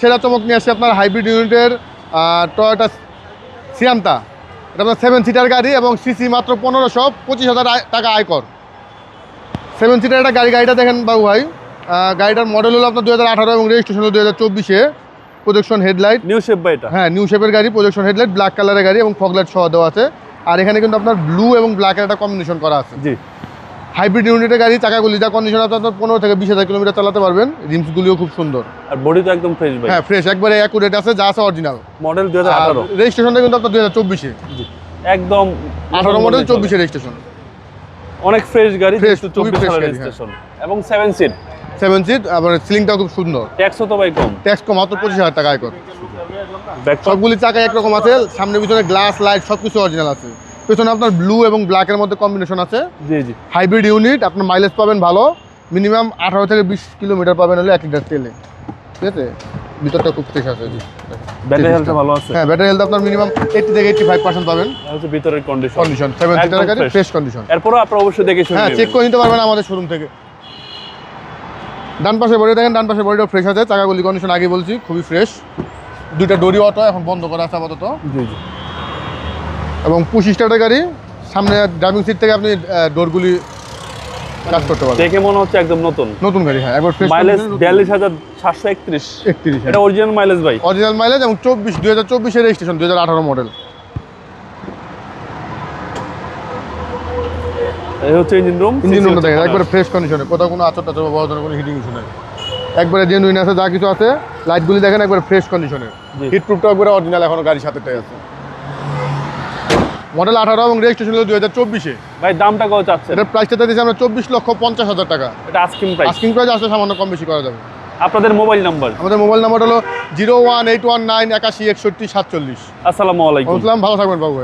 সেরা চমক নিয়ে আসছে আপনার হাইব্রিড ইউনিটের টয়োটা সিয়ান্তা এটা আপনার সেভেন সিটার গাড়ি এবং সিসি মাত্র পনেরোশো পঁচিশ হাজার আয়- টাকা আয়কর। সেভেন সিটার একটা গাড়ি গাড়িটা দেখেন বাবু ভাই। গাড়িটার মডেল হলো আপনার দু হাজার আঠারো এবং রেজিস্ট্রেশন হলো দু হাজার চব্বিশে। প্রজেকশন হেডলাইট নিউ শেপ বা এটা? হ্যাঁ নিউ শেপের গাড়ি প্রজেকশন হেডলাইট ব্ল্যাক কালারের গাড়ি এবং ফগলাইট সহ দেওয়া আছে। আর এখানে কিন্তু আপনার ব্লু এবং ব্ল্যাকের একটা কম্বিনেশন করা আছে। জি। হাইব্রিড ইউনিটের গাড়ি চাকাগুলি যা কন্ডিশন আপনার পনেরো থেকে বিশ হাজার কিলোমিটার চালাতে পারবেন। রিমসগুলিও খুব সুন্দর। আর বডি তো একদম ফ্রেশ ভাই। হ্যাঁ ফ্রেশ একবারে অ্যাকুরেট আছে যা আছে অরিজিনাল মডেল দুই হাজার রেজিস্ট্রেশনটা কিন্তু আপনার দুই হাজার চব্বিশে একদম আঠারো মডেল চব্বিশে রেজিস্ট্রেশন অনেক ফ্রেশ গাড়ি খুবই চব্বিশ গাড়ি, হ্যাঁ। রেজিস্ট্রেশন এবং সেভেন সিট সেভেন সিট আবার সিলিংটাও খুব সুন্দর। ট্যাক্সও তো ভাই কম। ট্যাক্স কম মাত্র পঁচিশ হাজার টাকা আয়কর। সবগুলি চাকা একরকম আছে সামনে পিছনে গ্লাস লাইট সব কিছু অরিজিনাল আছে। পেছনে আপনার ব্লু এবং ব্ল্যাকের মধ্যে কম্বিনেশন আছে। জি জি। হাইব্রিড ইউনিট আপনার মাইলেজ পাবেন ভালো। মিনিমাম আঠারো থেকে বিশ কিলোমিটার পাবেন হলে এক লিটার তেলে। ঠিক আছে? ভিতরটা খুব ফ্রেশ আছে। জি। ব্যাটারি হেলথ ভালো আছে? হ্যাঁ ব্যাটারি হেলথ আপনার মিনিমাম এইটি থেকে এইটি ফাইভ পার্সেন্ট পাবেন। আর হচ্ছে ভিতরের কন্ডিশন কন্ডিশন সেভেন একদম সিটার গাড়ি ফ্রেশ কন্ডিশন এরপরও আপনারা অবশ্যই দেখে শুনে হ্যাঁ চেক করে নিতে পারবেন আমাদের শোরুম থেকে। ডান পাশে বডি দেখেন ডান পাশে বডিটা ফ্রেশ আছে। চাকাগুলি কন্ডিশন আগে বলছি খুবই ফ্রেশ দুইটা ডোরি অটো এখন বন্ধ করা আছে আপাতত। জি জি। এবং পঁচিশ টাকার গাড়ি সামনে ড্রাইভিং সিট থেকে আপনি ডোরগুলি কাজ করতে পারবেন। দেখে মনে হচ্ছে একদম নতুন। নতুন গাড়ি হ্যাঁ একবার মাইলেজ বিয়াল্লিশ হাজার সাতশো একত্রিশ। একত্রিশ এটা অরিজিনাল মাইলেজ ভাই। অরিজিনাল মাইলেজ এবং চব্বিশ দুই হাজার চব্বিশের রেজিস্ট্রেশন দুই হাজার আঠারো মডেল এই হচ্ছে ইঞ্জিন রুম ইঞ্জিন রুমটা দেখেন একবারে ফ্রেশ কন্ডিশনে কোথাও কোনো আচর টাচর বড় ধরনের কোনো হিটিং ইস্যু নেই। একবারে জেনুইন আছে যা কিছু আছে লাইটগুলি দেখেন একবারে ফ্রেশ কন্ডিশনে। হিট প্রুফটা একবারে অরিজিনাল এখনও গাড়ির সাথেটাই আছে। মডেল আঠারো এবং রেজিস্ট্রেশন হলো দুই হাজার চব্বিশে। ভাই দামটা কত চাচ্ছে এটার প্রাইসটা দিয়েছি আমরা চব্বিশ লক্ষ পঞ্চাশ হাজার টাকা। এটা আস্কিং প্রাইস আস্কিং প্রাইস আসলে সামান্য কম বেশি করা যাবে। আপনাদের মোবাইল নাম্বার আমাদের মোবাইল নাম্বার হলো zero one eight one nine একাশি একষট্টি সাতচল্লিশ। আসসালামু আলাইকুম। ভালো থাকবেন বাবু